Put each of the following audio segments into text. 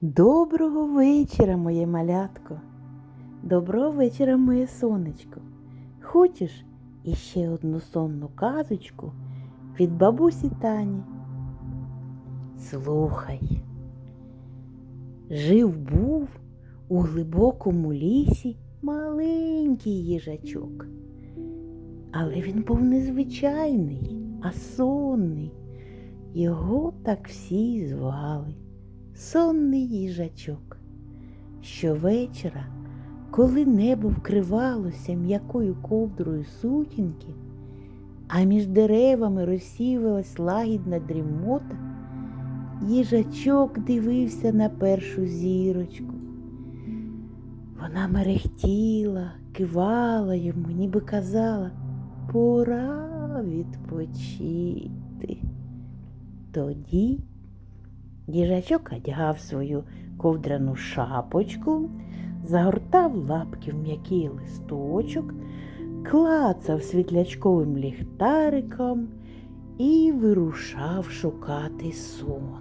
Доброго вечора, моє малятко. Доброго вечора, моє сонечко. Хочеш іще одну сонну казочку від бабусі Тані? Слухай. Жив був у глибокому лісі маленький їжачок. Але він був незвичайний, а сонний. Його так всі звали сонний їжачок. Щовечора, коли небо вкривалося м'якою ковдрою сутінки, а між деревами розсівалась лагідна дрімота, їжачок дивився на першу зірочку. Вона мерехтіла, кивала йому, ніби казала, пора відпочити. Тоді Їжачок одягав свою ковдрану шапочку, загортав лапки в м'який листочок, клацав світлячковим ліхтариком і вирушав шукати сон.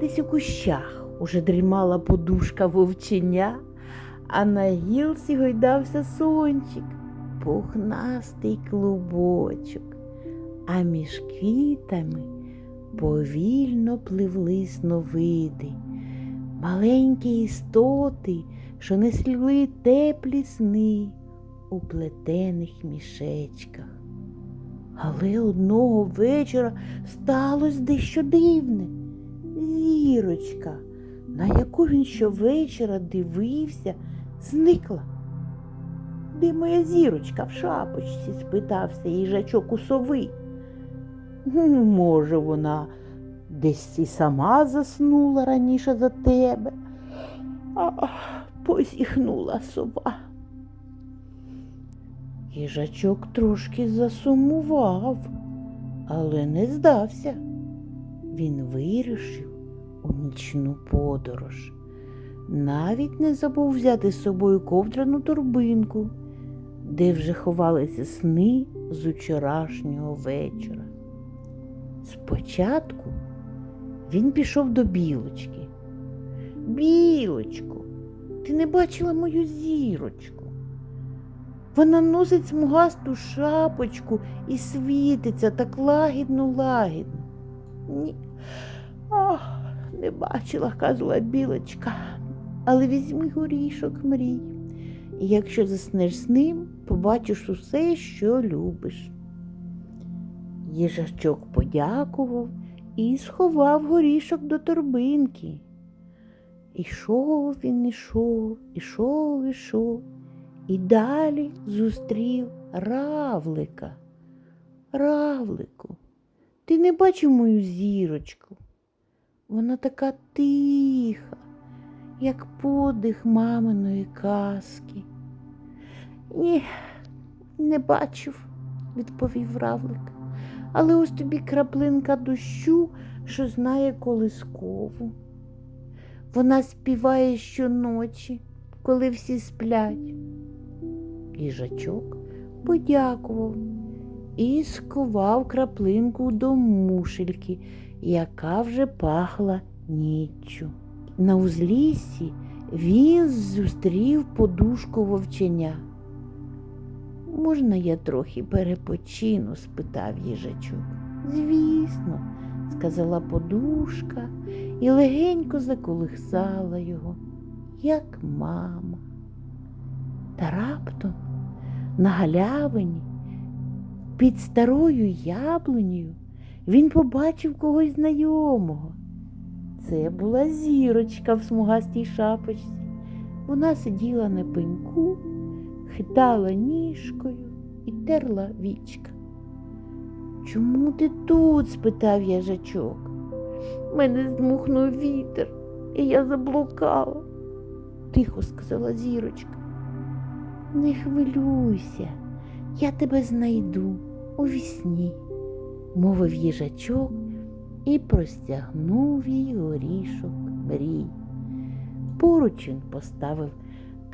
Десь у кущах уже дрімала подушка вовченя, а на гілці гойдався сончик, пухнастий клубочок, а між квітами повільно пливли сновиди, маленькі істоти, що несли теплі сни у плетених мішечках. Але одного вечора сталося дещо дивне. Зірочка, на яку він щовечора дивився, зникла. Де моя зірочка в шапочці? спитався їжачок у сови. «М, Може, вона десь і сама заснула раніше за тебе, а позіхнула сова. Їжачок трошки засумував, але не здався. Він вирішив у нічну подорож. Навіть не забув взяти з собою ковдрану торбинку, де вже ховалися сни з учорашнього вечора. Спочатку він пішов до білочки. Білочку, ти не бачила мою зірочку. Вона носить смугасту шапочку і світиться так лагідно лагідно. Ні, ах, не бачила, казала білочка, але візьми горішок мрій. І якщо заснеш з ним, побачиш усе, що любиш. Їжачок подякував і сховав горішок до торбинки. Ішов він, ішов, ішов, ішов, і далі зустрів равлика. Равлику, ти не бачив мою зірочку? Вона така тиха, як подих маминої казки. Ні, не бачив, відповів равлик але ось тобі краплинка дощу, що знає колискову. Вона співає щоночі, коли всі сплять. Їжачок подякував і сховав краплинку до мушельки, яка вже пахла ніччю. На узліссі він зустрів подушку вовченя. Можна я трохи перепочину? спитав їжачок. Звісно, сказала подушка і легенько заколихсала його, як мама. Та раптом на галявині під старою яблунею він побачив когось знайомого. Це була зірочка в смугастій шапочці. Вона сиділа на пеньку хитала ніжкою і терла вічка. Чому ти тут? спитав їжачок. Мене здмухнув вітер, і я заблукала, тихо сказала зірочка. Не хвилюйся, я тебе знайду у вісні, мовив їжачок і простягнув їй горішок мрій. Поруч він поставив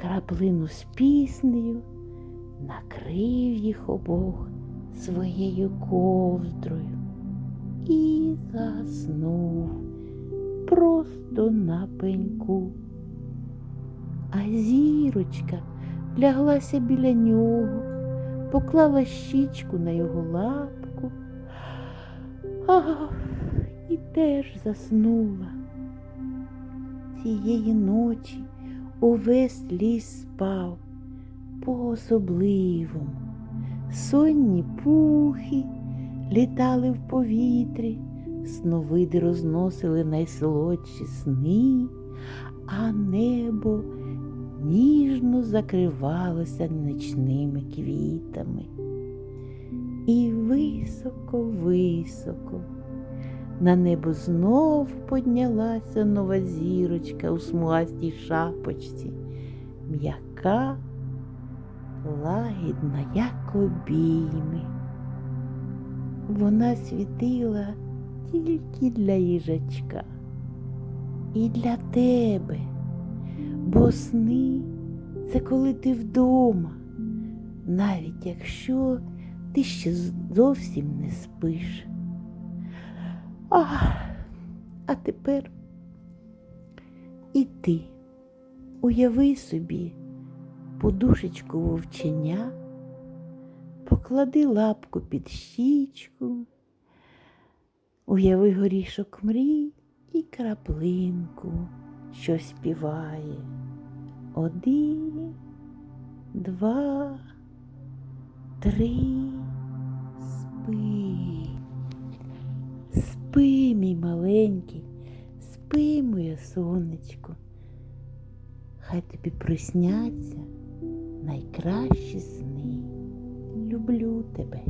краплину з піснею, накрив їх обох своєю ковдрою і заснув просто на пеньку. А зірочка ляглася біля нього, поклала щічку на його лапку ах, і теж заснула. Цієї ночі увесь ліс спав по-особливому. Сонні пухи літали в повітрі, сновиди розносили найсолодші сни, а небо ніжно закривалося нічними квітами. І високо-високо на небо знов поднялася нова зірочка у смугастій шапочці, м'яка, лагідна, як обійми. Вона світила тільки для їжачка і для тебе, бо сни це коли ти вдома, навіть якщо ти ще зовсім не спиш. Ах, а тепер і ти уяви собі подушечку вовченя, поклади лапку під щічку, уяви горішок мрій і краплинку, що співає. Один, два, три, спи. Спи, мій маленький, спи, моє сонечко. Хай тобі присняться найкращі сни. Люблю тебе.